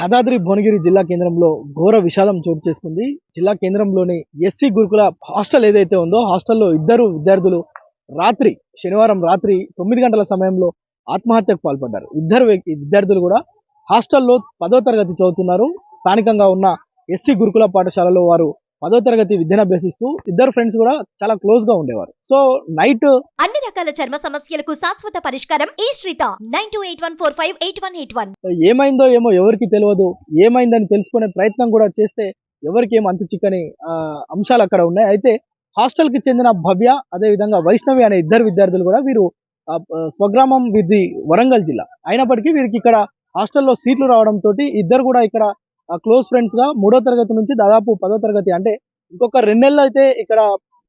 యాదాద్రి భువనగిరి జిల్లా కేంద్రంలో ఘోర విషాదం చోటు చేసుకుంది. జిల్లా కేంద్రంలోని ఎస్సీ గురుకుల హాస్టల్ ఏదైతే ఉందో హాస్టల్లో ఇద్దరు విద్యార్థులు రాత్రి శనివారం రాత్రి తొమ్మిది గంటల సమయంలో ఆత్మహత్యకు పాల్పడ్డారు. ఇద్దరు వ్యక్తి- విద్యార్థులు కూడా హాస్టల్లో పదో తరగతి చదువుతున్నారు. స్థానికంగా ఉన్న ఎస్సీ గురుకుల పాఠశాలలో వారు పదో తరగతి విద్యను అభ్యసిస్తూ ఇద్దరు ఫ్రెండ్స్ కూడా చాలా క్లోజ్గా ఉండేవారు. సో నైట్ అన్ని రకాల చర్మ సమస్యలకు శాశ్వత పరిష్కారం ఈ శ్రీత. Nine two eight one four five eight one eight one ఏమైందో ఏమో ఎవరికి తెలియదు. ఏమైందని తెలుసుకునే ప్రయత్నం కూడా చేస్తే ఎవరికి ఏం అంతు చిక్కని అంశాలు అక్కడ ఉన్నాయి. అయితే హాస్టల్కి చెందిన భవ్య అదే విధంగా వైష్ణవి అనే ఇద్దరు విద్యార్థులు కూడా వీరు స్వగ్రామం వీరిది వరంగల్ జిల్లా. అయినప్పటికీ వీరికి ఇక్కడ హాస్టల్లో సీట్లు రావడంతో ఇద్దరు కూడా ఇక్కడ క్లోజ్ ఫ్రెండ్స్గా మూడో తరగతి నుంచి దాదాపు పదో తరగతి అంటే ఇంకొక రెండు నెలలు అయితే ఇక్కడ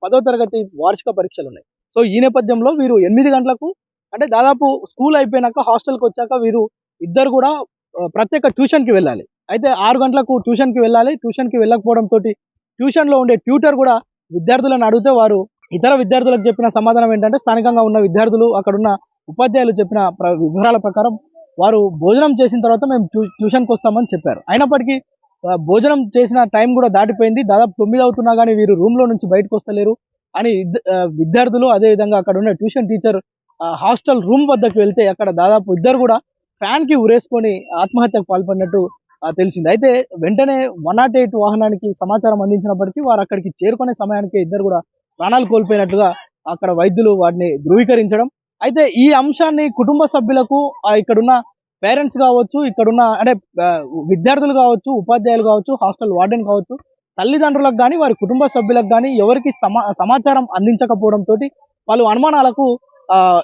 పదో తరగతి వార్షిక పరీక్షలు ఉన్నాయి. సో ఈ నేపథ్యంలో వీరు ఎనిమిది గంటలకు అంటే దాదాపు స్కూల్ అయిపోయినాక హాస్టల్కి వచ్చాక వీరు ఇద్దరు కూడా ప్రత్యేక ట్యూషన్కి వెళ్ళాలి. అయితే ఆరు గంటలకు ట్యూషన్కి వెళ్ళాలి. ట్యూషన్కి వెళ్ళకపోవడంతో వెళ్ళకపోవడం తోటి ఉండే ట్యూటర్ కూడా విద్యార్థులను అడిగితే వారు ఇతర విద్యార్థులకు చెప్పిన సమాధానం ఏంటంటే స్థానికంగా ఉన్న విద్యార్థులు అక్కడున్న ఉపాధ్యాయులు చెప్పిన ప్ర- వివరాల ప్రకారం వారు భోజనం చేసిన తర్వాత మేము ట్యూ- ట్యూషన్కి వస్తామని చెప్పారు. అయినప్పటికీ భోజనం చేసిన టైం కూడా దాటిపోయింది. దాదాపు తొమ్మిది అవుతున్నా కానీ వీరు రూమ్లో నుంచి బయటకు వస్తలేరు అని విద్యార్థులు అదే విధంగా అక్కడ ఉన్న ట్యూషన్ టీచర్ హాస్టల్ రూమ్ వద్దకు వెళ్తే అక్కడ దాదాపు ఇద్దరు కూడా ఫ్యాన్కి ఉరేసుకొని ఆత్మహత్యకు పాల్పడినట్టు తెలిసింది. అయితే వెంటనే వన్ నాట్ ఎయిట్ వాహనానికి సమాచారం అందించినప్పటికీ వారు అక్కడికి చేరుకునే సమయానికి ఇద్దరు కూడా ప్రాణాలు కోల్పోయినట్టుగా అక్కడ వైద్యులు వాటిని ధృవీకరించడం అయితే ఈ అంశాన్ని కుటుంబ సభ్యులకు ఇక్కడున్న పేరెంట్స్ కావచ్చు ఇక్కడున్న అంటే విద్యార్థులు కావచ్చు ఉపాధ్యాయులు కావచ్చు హాస్టల్ వార్డెన్ కావచ్చు తల్లిదండ్రులకు కానీ వారి కుటుంబ సభ్యులకు కానీ ఎవరికి సమా సమాచారం అందించకపోవడం తోటి పలు అనుమానాలకు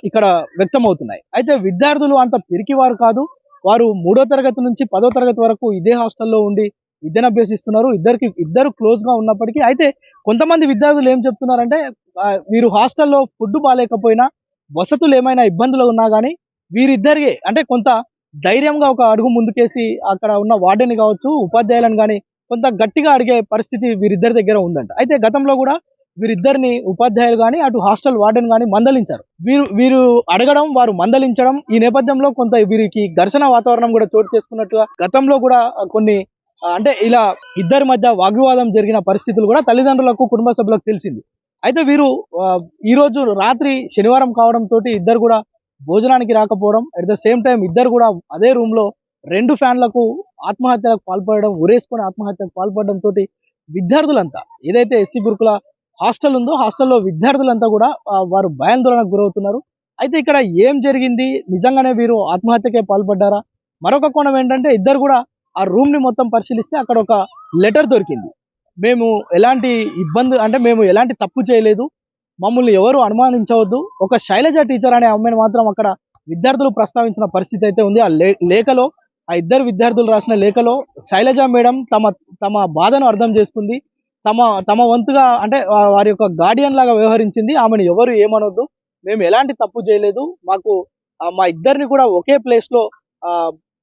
ఇక్కడ వ్యక్తమవుతున్నాయి. అయితే విద్యార్థులు అంత పిరికివారు కాదు. వారు మూడో తరగతి నుంచి పదో తరగతి వరకు ఇదే హాస్టల్లో ఉండి విద్యను అభ్యసిస్తున్నారు. ఇద్దరికి ఇద్దరు క్లోజ్గా ఉన్నప్పటికీ అయితే కొంతమంది విద్యార్థులు ఏం చెప్తున్నారంటే ఆ, వీరు హాస్టల్లో ఫుడ్ బాగాలేకపోయినా వసతులు ఏమైనా ఇబ్బందులు ఉన్నా కానీ వీరిద్దరికి అంటే కొంత ధైర్యంగా ఒక అడుగు ముందుకేసి అక్కడ ఉన్న వార్డెన్ కావచ్చు ఉపాధ్యాయులను కానీ కొంత గట్టిగా అడిగే పరిస్థితి వీరిద్దరి దగ్గర ఉందంట. అయితే గతంలో కూడా వీరిద్దరిని ఉపాధ్యాయులు కానీ అటు హాస్టల్ వార్డెన్ కానీ మందలించారు. వీరు వీరు అడగడం వారు మందలించడం ఈ నేపథ్యంలో కొంత వీరికి ఘర్షణ వాతావరణం కూడా చోటు చేసుకున్నట్టుగా గతంలో కూడా కొన్ని అంటే ఇలా ఇద్దరి మధ్య వాగ్వివాదం జరిగిన పరిస్థితులు కూడా తల్లిదండ్రులకు కుటుంబ సభ్యులకు తెలిసింది. అయితే వీరు ఈరోజు ఈ రోజు రాత్రి శనివారం కావడం తోటి ఇద్దరు కూడా భోజనానికి రాకపోవడం అట్ ద సేమ్ టైం ఇద్దరు కూడా అదే రూమ్లో రెండు ఫ్యాన్లకు ఆత్మహత్యలకు పాల్పడడం ఉరేసుకొని ఆత్మహత్యకు పాల్పడడంతో తోటి విద్యార్థులంతా ఏదైతే ఎస్సీ గురుకుల హాస్టల్ ఉందో హాస్టల్లో విద్యార్థులంతా కూడా వారు భయాందోళనకు గురవుతున్నారు. అయితే ఇక్కడ ఏం జరిగింది? నిజంగానే వీరు ఆత్మహత్యకే పాల్పడ్డారా? మరొక కోణం ఏంటంటే ఇద్దరు కూడా ఆ రూమ్ని మొత్తం పరిశీలిస్తే అక్కడ ఒక లెటర్ దొరికింది. మేము ఎలాంటి ఇబ్బంది అంటే మేము ఎలాంటి తప్పు చేయలేదు. మమ్మల్ని ఎవరు అనుమానించవద్దు. ఒక శైలజ టీచర్ అనే అమ్మాయిని మాత్రం అక్కడ విద్యార్థులు ప్రస్తావించిన పరిస్థితి అయితే ఉంది. ఆ లే- లేఖలో ఆ ఇద్దరు విద్యార్థులు రాసిన లేఖలో శైలజ మేడం తమ తమ బాధను అర్థం చేసుకుంది. తమ తమ వంతుగా అంటే వారి యొక్క గార్డియన్ లాగా వ్యవహరించింది. ఆమెను ఎవరు ఏమనొద్దు. మేము ఎలాంటి తప్పు చేయలేదు. మాకు మా ఇద్దరిని కూడా ఒకే ప్లేస్లో ఆ,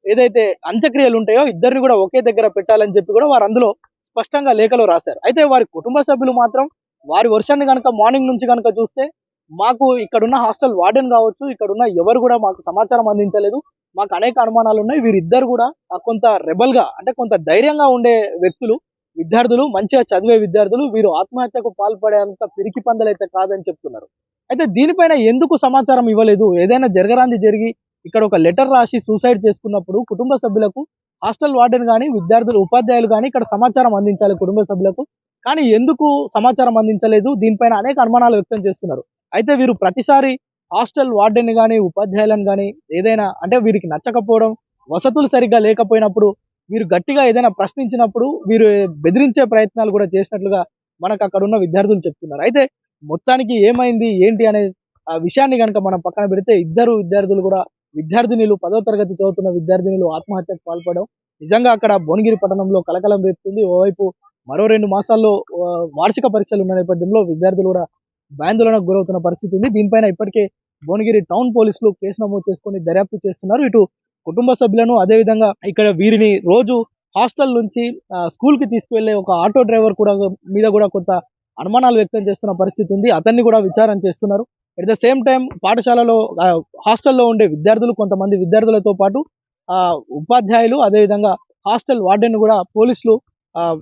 ఏదైతే అంత్యక్రియలు ఉంటాయో ఇద్దరిని కూడా ఒకే దగ్గర పెట్టాలని చెప్పి కూడా వారు అందులో స్పష్టంగా లేఖలో రాశారు. అయితే వారి కుటుంబ సభ్యులు మాత్రం వారి వర్షాన్ని కనుక మార్నింగ్ నుంచి కనుక చూస్తే మాకు ఇక్కడున్న హాస్టల్ వార్డెన్ కావచ్చు ఇక్కడున్న ఎవరు కూడా మాకు సమాచారం అందించలేదు. మాకు అనేక అనుమానాలు ఉన్నాయి. వీరిద్దరు కూడా కొంత రెబల్గా అంటే కొంత ధైర్యంగా ఉండే వ్యక్తులు విద్యార్థులు మంచిగా చదివే విద్యార్థులు వీరు ఆత్మహత్యకు పాల్పడేంత పిరికి పందలైతే కాదని చెప్తున్నారు. అయితే దీనిపైన ఎందుకు సమాచారం ఇవ్వలేదు? ఏదైనా జరగరాంది జరిగి ఇక్కడ ఒక లెటర్ రాసి సూసైడ్ చేసుకున్నప్పుడు కుటుంబ సభ్యులకు హాస్టల్ వార్డెన్ కానీ విద్యార్థులు ఉపాధ్యాయులు కానీ ఇక్కడ సమాచారం అందించాలి కుటుంబ సభ్యులకు. కానీ ఎందుకు సమాచారం అందించలేదు? దీనిపైన అనేక అనుమానాలు వ్యక్తం చేస్తున్నారు. అయితే వీరు ప్రతిసారి హాస్టల్ వార్డెన్ కానీ ఉపాధ్యాయులను కానీ ఏదైనా అంటే వీరికి నచ్చకపోవడం వసతులు సరిగ్గా లేకపోయినప్పుడు వీరు గట్టిగా ఏదైనా ప్రశ్నించినప్పుడు వీరు బెదిరించే ప్రయత్నాలు కూడా చేసినట్లుగా మనకు అక్కడ ఉన్న విద్యార్థులు చెప్తున్నారు. అయితే మొత్తానికి ఏమైంది? ఏంటి? అనే విషయాన్ని కనుక మనం పక్కన పెడితే ఇద్దరు విద్యార్థులు కూడా విద్యార్థినిలు పదో తరగతి చదువుతున్న విద్యార్థినిలు ఆత్మహత్యకు పాల్పడడం నిజంగా అక్కడ భువనగిరి పట్టణంలో కలకలం రేపుతుంది. ఓవైపు మరో రెండు మాసాల్లో వార్షిక పరీక్షలు ఉన్న నేపథ్యంలో విద్యార్థులు కూడా భయాందోళనకు గురవుతున్న పరిస్థితి ఉంది. దీనిపైన ఇప్పటికే భువనగిరి టౌన్ పోలీసులు కేసు నమోదు చేసుకొని దర్యాప్తు చేస్తున్నారు. ఇటు కుటుంబ సభ్యులను అదేవిధంగా ఇక్కడ వీరిని రోజు హాస్టల్ నుంచి స్కూల్కి తీసుకువెళ్ళే ఒక ఆటో డ్రైవర్ కూడా మీద కూడా కొంత అనుమానాలు వ్యక్తం చేస్తున్న పరిస్థితి ఉంది. అతన్ని కూడా విచారణ చేస్తున్నారు. అట్ ద సేమ్ టైం పాఠశాలలో హాస్టల్లో ఉండే విద్యార్థులు కొంతమంది విద్యార్థులతో పాటు ఉపాధ్యాయులు అదేవిధంగా హాస్టల్ వార్డెన్ కూడా పోలీసులు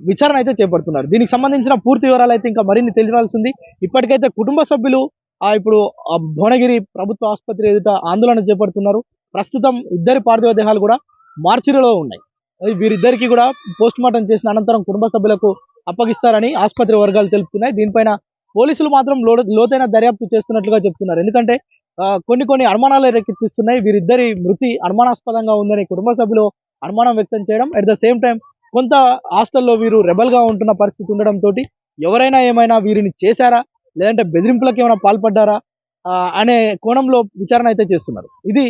విచారణ అయితే చేపడుతున్నారు. దీనికి సంబంధించిన పూర్తి వివరాలు అయితే ఇంకా మరిన్ని తెలియాల్సింది ఇప్పటికైతే కుటుంబ సభ్యులు ఆ, ఇప్పుడు ఆ భువనగిరి ప్రభుత్వ ఆసుపత్రి ఎదుట ఆందోళన చేపడుతున్నారు. ప్రస్తుతం ఇద్దరి పార్థివ దేహాలు కూడా మార్చిరిలో ఉన్నాయి. వీరిద్దరికీ వీరిద్దరికి కూడా పోస్ట్ మార్టం చేసిన అనంతరం కుటుంబ సభ్యులకు అప్పగిస్తారని ఆసుపత్రి వర్గాలు తెలుపుతున్నాయి. దీనిపైన పోలీసులు మాత్రం లో- లోతైన దర్యాప్తు చేస్తున్నట్లుగా చెప్తున్నారు. ఎందుకంటే కొన్ని కొన్ని అనుమానాలు రేకెత్తిస్తున్నాయి వీరిద్దరి మృతి అనుమానాస్పదంగా ఉందని కుటుంబ సభ్యులు అనుమానం వ్యక్తం చేయడం అట్ ద సేమ్ టైం కొంత హాస్టల్లో వీరు రెబల్గా ఉంటున్న పరిస్థితి ఉండడంతో ఎవరైనా ఏమైనా వీరిని చేశారా? లేదంటే బెదిరింపులకు ఏమైనా పాల్పడ్డారా? అనే కోణంలో విచారణ అయితే చేస్తున్నారు. ఇది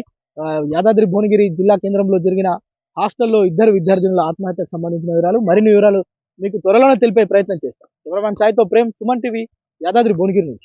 యాదాద్రి భువనగిరి జిల్లా కేంద్రంలో జరిగిన హాస్టల్లో ఇద్దరు విద్యార్థినుల ఆత్మహత్యకు సంబంధించిన వివరాలు. మరిన్ని వివరాలు మీకు త్వరలోనే తెలిపే ప్రయత్నం చేస్తాం. కెమెరామ్యాన్ సాయితో ప్రేమ్ సుమన్ టీవీ యాదాద్రి భువనగిరి నుంచి.